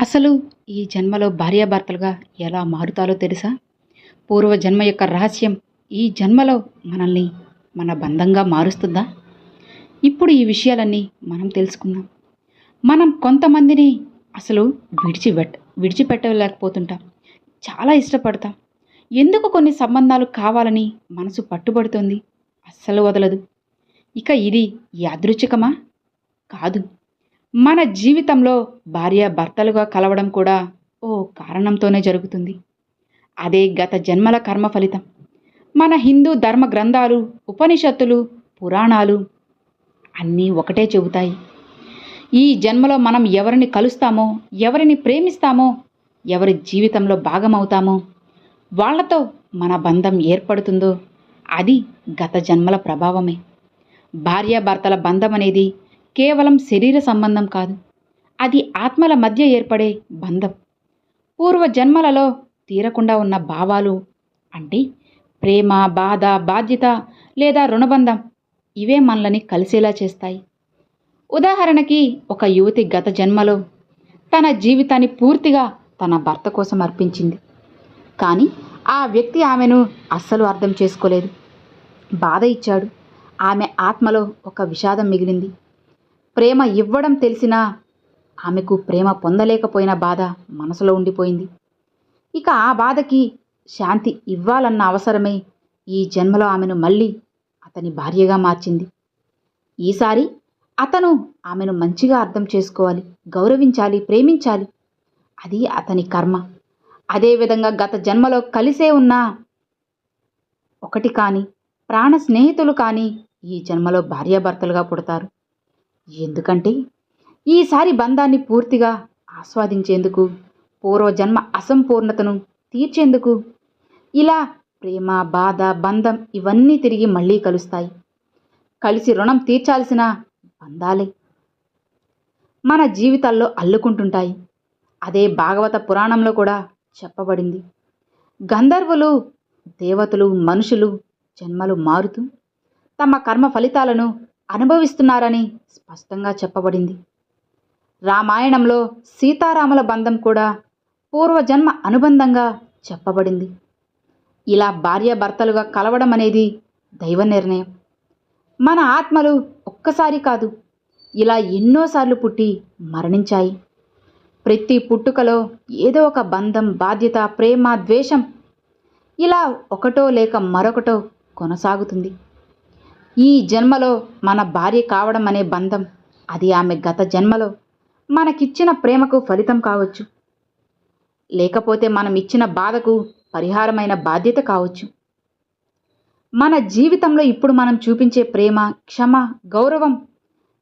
అసలు ఈ జన్మలో భార్యాభర్తలుగా ఎలా మారుతారో తెలుసా? పూర్వ జన్మ యొక్క రహస్యం ఈ జన్మలో మనల్ని మన బంధంగా మారుస్తుందా? ఇప్పుడు ఈ విషయాలన్నీ మనం తెలుసుకుందాం. మనం కొంతమందిని అసలు విడిచిపెట్ట విడిచిపెట్టలేకపోతుంటాం. చాలా ఇష్టపడతాం. ఎందుకు కొన్ని సంబంధాలు కావాలని మనసు పట్టుబడుతుంది? అస్సలు వదలదు. ఇక ఇది యాదృచ్ఛికమా? కాదు. మన జీవితంలో భార్య భర్తలుగా కలవడం కూడా ఓ కారణంతోనే జరుగుతుంది. అదే గత జన్మల కర్మ ఫలితం. మన హిందూ ధర్మ గ్రంథాలు ఉపనిషత్తులు పురాణాలు అన్నీ ఒకటే చెబుతాయి. ఈ జన్మలో మనం ఎవరిని కలుస్తామో ఎవరిని ప్రేమిస్తామో ఎవరి జీవితంలో భాగమవుతామో వాళ్ళతో మన బంధం ఏర్పడుతుందో అది గత జన్మల ప్రభావమే. భార్యాభర్తల బంధం అనేది కేవలం శరీర సంబంధం కాదు అది ఆత్మల మధ్య ఏర్పడే బంధం. పూర్వ జన్మలలో తీరకుండా ఉన్న భావాలు అంటే ప్రేమ బాధ బాధ్యత లేదా రుణబంధం ఇవే మనల్ని కలిసేలా చేస్తాయి. ఉదాహరణకి ఒక యువతి గత జన్మలో తన జీవితాన్ని పూర్తిగా తన భర్త కోసం అర్పించింది. కానీ ఆ వ్యక్తి ఆమెను అస్సలు అర్థం చేసుకోలేదు. బాధ ఇచ్చాడు. ఆమె ఆత్మలో ఒక విషాదం మిగిలింది. ప్రేమ ఇవ్వడం తెలిసినా ఆమెకు ప్రేమ పొందలేకపోయిన బాధ మనసులో ఉండిపోయింది. ఇక ఆ బాధకి శాంతి ఇవ్వాలన్న అవసరమే ఈ జన్మలో ఆమెను మళ్ళీ అతని భార్యగా మార్చింది. ఈసారి అతను ఆమెను మంచిగా అర్థం చేసుకోవాలి గౌరవించాలి ప్రేమించాలి. అది అతని కర్మ. అదేవిధంగా గత జన్మలో కలిసే ఉన్న ఒకటి కానీ ప్రాణ స్నేహితులు కానీ ఈ జన్మలో భార్యాభర్తలుగా పుడతారు. ఎందుకంటే ఈసారి బంధాన్ని పూర్తిగా ఆస్వాదించేందుకు పూర్వజన్మ అసంపూర్ణతను తీర్చేందుకు ఇలా ప్రేమ బాధ బంధం ఇవన్నీ తిరిగి మళ్ళీ కలుస్తాయి. కలిసి రుణం తీర్చాల్సిన బంధాలే మన జీవితాల్లో అల్లుకుంటుంటాయి. అదే భాగవత పురాణంలో కూడా చెప్పబడింది. గంధర్వులు దేవతలు మనుషులు జన్మలు మారుతూ తమ కర్మ ఫలితాలను అనుభవిస్తున్నారని స్పష్టంగా చెప్పబడింది. రామాయణంలో సీతారాముల బంధం కూడా పూర్వజన్మ అనుబంధంగా చెప్పబడింది. ఇలా భార్యాభర్తలుగా కలవడం అనేది దైవ నిర్ణయం. మన ఆత్మలు ఒక్కసారి కాదు ఇలా ఎన్నోసార్లు పుట్టి మరణించాయి. ప్రతి పుట్టుకలో ఏదో ఒక బంధం బాధ్యత ప్రేమ ద్వేషం ఇలా ఒకటో లేక మరొకటో కొనసాగుతుంది. ఈ జన్మలో మన భార్య కావడం అనే బంధం అది ఆమె గత జన్మలో మనకిచ్చిన ప్రేమకు ఫలితం కావచ్చు. లేకపోతే మనం ఇచ్చిన బాధకు పరిహారమైన బాధ్యత కావచ్చు. మన జీవితంలో ఇప్పుడు మనం చూపించే ప్రేమ క్షమ గౌరవం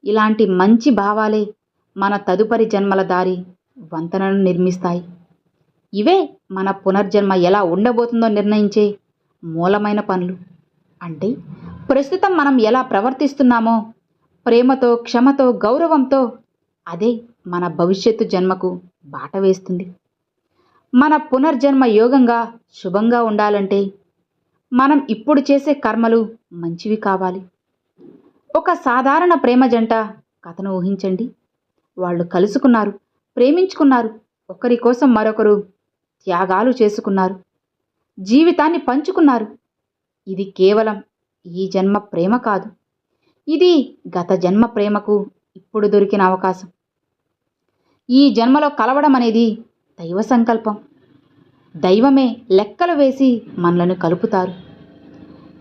ఇలాంటి మంచి భావాలే మన తదుపరి జన్మల దారి వంతెనను నిర్మిస్తాయి. ఇవే మన పునర్జన్మ ఎలా ఉండబోతుందో నిర్ణయించే మూలమైన పనులు. అంటే ప్రస్తుతం మనం ఎలా ప్రవర్తిస్తున్నామో ప్రేమతో క్షమతో గౌరవంతో అదే మన భవిష్యత్తు జన్మకు బాట వేస్తుంది. మన పునర్జన్మ యోగంగా శుభంగా ఉండాలంటే మనం ఇప్పుడు చేసే కర్మలు మంచివి కావాలి. ఒక సాధారణ ప్రేమ జంట కథను ఊహించండి. వాళ్ళు కలుసుకున్నారు ప్రేమించుకున్నారు ఒకరి కోసం మరొకరు త్యాగాలు చేసుకున్నారు జీవితాన్ని పంచుకున్నారు. ఇది కేవలం ఈ జన్మ ప్రేమ కాదు. ఇది గత జన్మ ప్రేమకు ఇప్పుడు దొరికిన అవకాశం. ఈ జన్మలో కలవడం అనేది దైవ సంకల్పం. దైవమే లెక్కలు వేసి మనలను కలుపుతారు.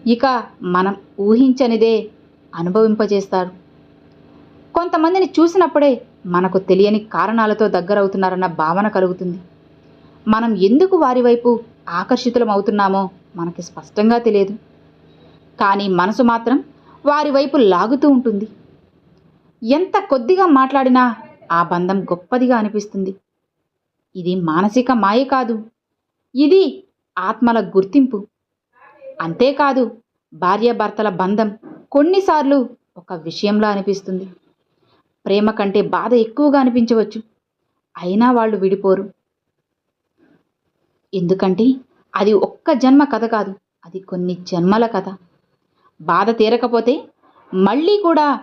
ఇక మనం ఊహించనిదే అనుభవింపజేస్తారు. కొంతమందిని చూసినప్పుడే మనకు తెలియని కారణాలతో దగ్గరవుతున్నారన్న భావన కలుగుతుంది. మనం ఎందుకు వారి వైపు ఆకర్షితులం అవుతున్నామో మనకి స్పష్టంగా తెలియదు. కానీ మనసు మాత్రం వారి వైపు లాగుతూ ఉంటుంది. ఎంత కొద్దిగా మాట్లాడినా ఆ బంధం గొప్పదిగా అనిపిస్తుంది. ఇది మానసిక మాయ కాదు. ఇది ఆత్మల గుర్తింపు. అంతేకాదు భార్యాభర్తల బంధం కొన్నిసార్లు ఒక విషయంలా అనిపిస్తుంది. ప్రేమ కంటే బాధ ఎక్కువగా అనిపించవచ్చు. అయినా వాళ్ళు విడిపోరు. ఎందుకంటే అది ఒక్క జన్మ కథ కాదు. అది కొన్ని జన్మల కథ. బాధ తీరకపోతే మళ్ళీ కూడా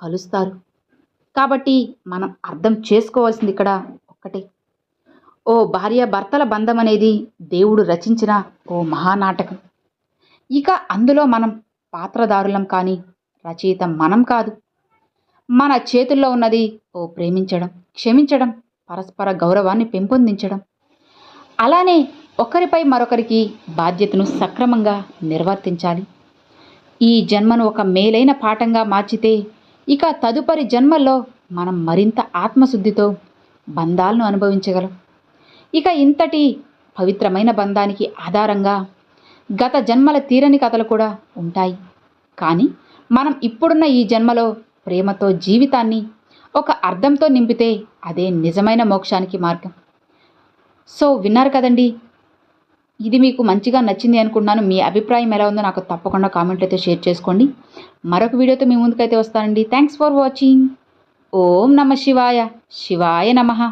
కలుస్తారు. కాబట్టి మనం అర్థం చేసుకోవాల్సింది ఇక్కడ ఒక్కటే. ఓ భార్య భర్తల బంధం అనేది దేవుడు రచించిన ఓ మహానాటకం. ఇక అందులో మనం పాత్రదారులం కానీ రచయిత మనం కాదు. మన చేతుల్లో ఉన్నది ఓ ప్రేమించడం క్షమించడం పరస్పర గౌరవాన్ని పెంపొందించడం. అలానే ఒకరిపై మరొకరికి బాధ్యతను సక్రమంగా నిర్వర్తించాలి. ఈ జన్మను ఒక మేలైన పాఠంగా మార్చితే ఇక తదుపరి జన్మల్లో మనం మరింత ఆత్మశుద్ధితో బంధాలను అనుభవించగలం. ఇక ఇంతటి పవిత్రమైన బంధానికి ఆధారంగా గత జన్మల తీరని కథలు కూడా ఉంటాయి. కానీ మనం ఇప్పుడున్న ఈ జన్మలో ప్రేమతో జీవితాన్ని ఒక అర్థంతో నింపితే అదే నిజమైన మోక్షానికి మార్గం. సో విన్నారు కదండి? ఇది మీకు మంచిగా నచ్చింది అనుకున్నాను మీ అభిప్రాయం ఎలా ఉందో నాకు తప్పకుండా కామెంట్లు అయితే షేర్ చేసుకోండి. మరొక వీడియోతో మీ ముందుకైతే వస్తానండి. థ్యాంక్స్ ఫర్ వాచింగ్ ఓం నమ శివాయ. శివాయ నమః.